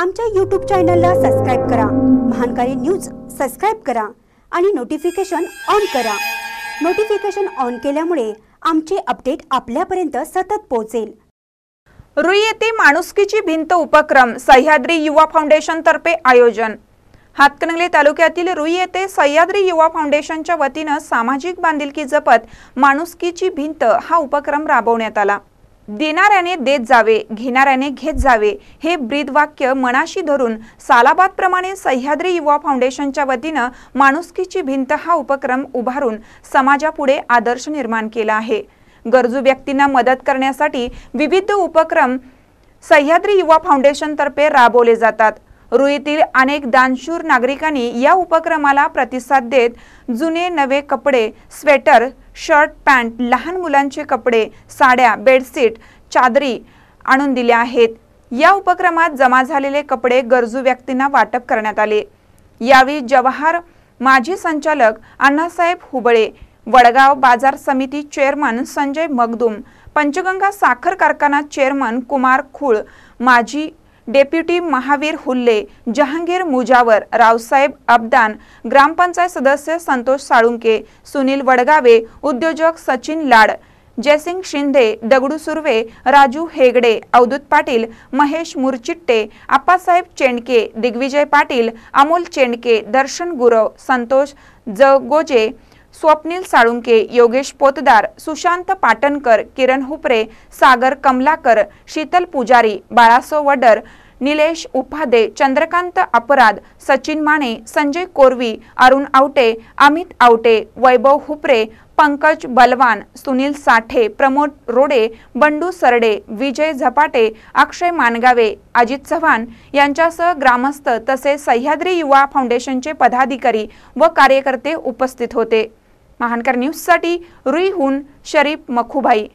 आमच्या यूट्यूब चॅनलला सबस्क्राईब करा. महानकारी न्यूज सबस्क्राईब करा आणि नोटिफिकेशन ऑन करा. नोटिफिकेशन ऑन केल्यामुळे आमचे अपडेट आपल्यापर्यंत सतत पोहोचेल. रुई येथे माणुसकीची भिंत उपक्रम सह्याद्री युवा फाउंडेशन तर्फे आयोजन. हातकणंगले तालुक्यातील रुई येथे सह्याद्री युवा फाउंडेशनच्या वतीनं सामाजिक बांधिलकी जपत माणुसकीची भिंत हा उपक्रम राबवण्यात आला. देणाऱ्याने देत जावे घेणाऱ्याने घेत जावे हे ब्रीद वाक्य मनाशी धरून सालाबादप्रमाणे सह्याद्री युवा फाउंडेशनच्या वतीनं माणुसकीची भिंत हा उपक्रम उभारून समाजापुढे आदर्श निर्माण केला आहे. गरजू व्यक्तींना मदत करण्यासाठी विविध उपक्रम सह्याद्री युवा फाउंडेशनतर्फे राबवले जातात. रुईतील अनेक दानशूर नागरिकांनी या उपक्रमाला प्रतिसाद देत जुने नवे कपडे स्वेटर शर्ट पॅन्ट लहान मुलांचे कपडे साड्या बेडशीट चादरी आणून दिल्या आहेत. या उपक्रमात जमा झालेले कपडे गरजू व्यक्तींना वाटप करण्यात आले. यावेळी जवाहर माजी संचालक अण्णासाहेब हुबळे वडगाव बाजार समिती चेअरमन संजय मगदुम पंचगंगा साखर कारखाना चेअरमन कुमार खुळ माजी डेप्युटी महावीर हुल्ले जहांगीर मुजावर रावसाहेब अब्दान ग्रामपंचायत सदस्य संतोष साळुंके सुनील वडगावे उद्योजक सचिन लाड जयसिंग शिंदे दगडू सुर्वे राजू हेगडे अवधूत पाटील महेश मुरचिट्टे आप्पासाहेब चेंडके दिग्विजय पाटील अमोल चेंडके दर्शन गुरव संतोष जगोजे स्वप्नील साळुंके योगेश पोतदार सुशांत पाटणकर किरण हुपरे सागर कमलाकर शीतल पुजारी बाळासो वडर निलेश उपाधे चंद्रकांत अपराध सचिन माने संजय कोरवी अरुण आवटे अमित आवटे वैभव हुपरे पंकज बलवान सुनील साठे प्रमोद रोडे बंडू सरडे विजय झपाटे अक्षय मानगावे अजित चव्हाण यांच्यासह ग्रामस्थ तसेच सह्याद्री युवा फाउंडेशनचे पदाधिकारी व कार्यकर्ते उपस्थित होते. महानकर न्यूजसाठी रुईहून शरीफ मखुभाई.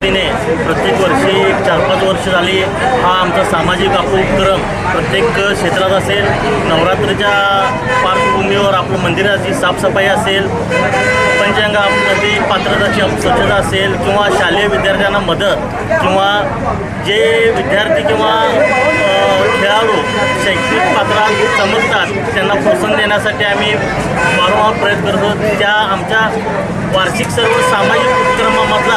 प्रत्येक वर्षी चार पाच वर्ष झाली हा आमचा सामाजिक उपक्रम प्रत्येक क्षेत्रात असेल. नवरात्रीच्या पार्श्वभूमीवर आपलं मंदिराची साफसफाई असेल पंचांग पात्रताची स्वच्छता असेल किंवा शालेय विद्यार्थ्यांना मदत किंवा जे विद्यार्थी किंवा करण्यासाठी आम्ही वारंवार प्रयत्न करतो. त्या आमच्या वार्षिक सर्व सामाजिक उपक्रमामधला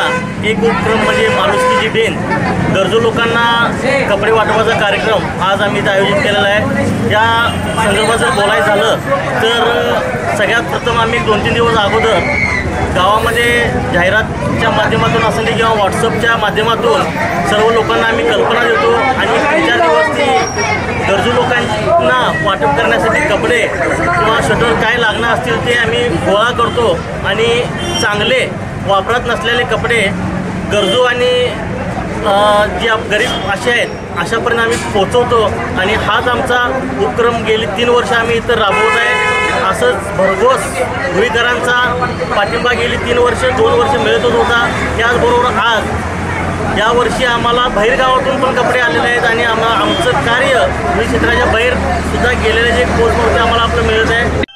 एक उपक्रम म्हणजे माणुसकीची देण. गरजू लोकांना कपडे वाटपाचा कार्यक्रम आज आम्ही इथं आयोजित केलेला आहे. या संदर्भात जर बोलायचं झालं तर सगळ्यात प्रथम आम्ही दोन तीन दिवस अगोदर गावामध्ये जाहिरातच्या माध्यमातून असं किंवा व्हॉट्सअपच्या माध्यमातून सर्व लोकांना आम्ही कल्पना देतो आणि गरजू लोकांना वाटप करण्यासाठी कपडे किंवा शटर काय लागणार असतील ते आम्ही गोळा करतो आणि चांगले वापरत नसलेले कपडे गरजू आणि जे आप- गरीब असे आहेत अशापर्यंत आम्ही पोचवतो आणि हाच आमचा उपक्रम गेली तीन वर्ष आम्ही इथं राबवत आहे. असंच भरघोस रुईकरांचा पाठिंबा गेली तीन वर्ष दोन वर्ष मिळतच होता. त्याचबरोबर आज यावर्षी आम्हाला बाहेरगावातून पण कपडे आलेले आहेत आणि आम्हा आमचं कार्य रुई क्षेत्राच्या बाहेर सुद्धा गेलेले जे पोचमोर्चे आम्हाला आपलं मिळत आहे.